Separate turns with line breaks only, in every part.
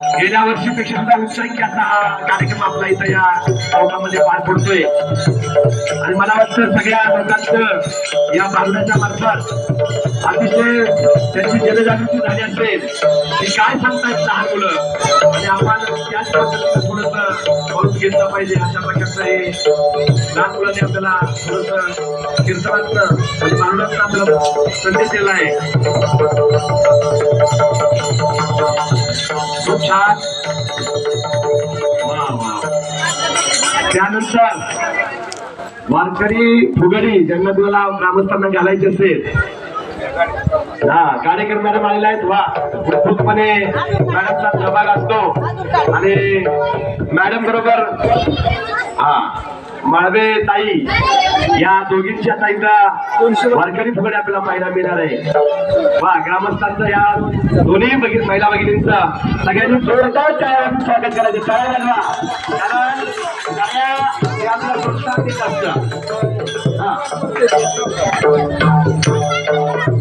गेल्या वर्षीपेक्षा सुद्धा उच्चांक्याचा हा कार्यक्रम आपला इथं या चौकामध्ये पार पडतोय. आणि मला वाटतं सगळ्या लोकांचं या भावनाच्या मार्फत अतिशय त्यांची जनजागृती झाली असेल. की काय सांगतायत लहान मुलं? आणि आपण त्याच पद्धतीनं थोडस पाऊस घेतलं पाहिजे अशा प्रकारचं हे लहान मुलांनी आपल्याला थोडस कीर्तनातलं म्हणजे भावनातनं आपला संदेश दिला आहे. सात त्यानंतर वारकरी फुगडी ज्यांना तुम्हाला ग्रामस्थांना घालायचे असेल. हा कार्यक्रम मॅडम आलेला आहेत वा उत्सुकपणे मॅडमचा सहभाग असतो आणि मॅडम बरोबर हा माळवे ताई या दोघींच्या ताईचा वारकरी फुगडी आपल्याला पाहायला मिळणार आहे वा ग्रामस्थांचं या दोन्ही भगिनी महिला भगिनींचा सगळ्यांनी जोरदार स्वागत करायचं काय कारण असतं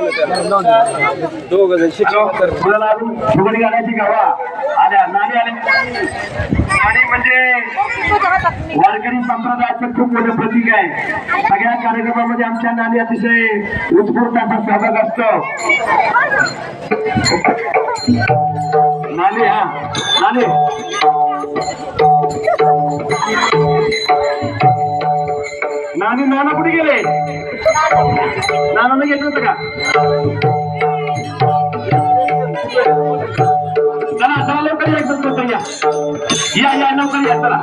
सुंदर टाळ्या
दोघ जण
फुगडी गावा आल्या नाणी आले नाणी म्हणजे वारकरी संप्रदायाचं खूप मोठं प्रतीक आहे. सगळ्या कार्यक्रमामध्ये आमच्या नाणी अतिशय उत्स्फूर्त असा सहभाग असतो. नाणी हा. नाणी नाणी नाना कुठे गेले? नानाने घेतलं होतं का चला चला लवकर या एकदम लवकर या या या लवकर या चला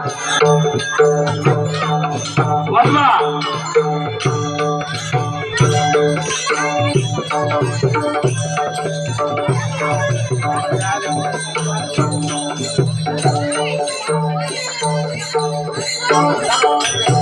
वाजवा हा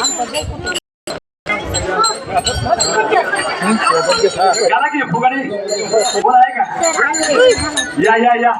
Terima kasih. झाला की फुगाडी बोला आहे का? या या या.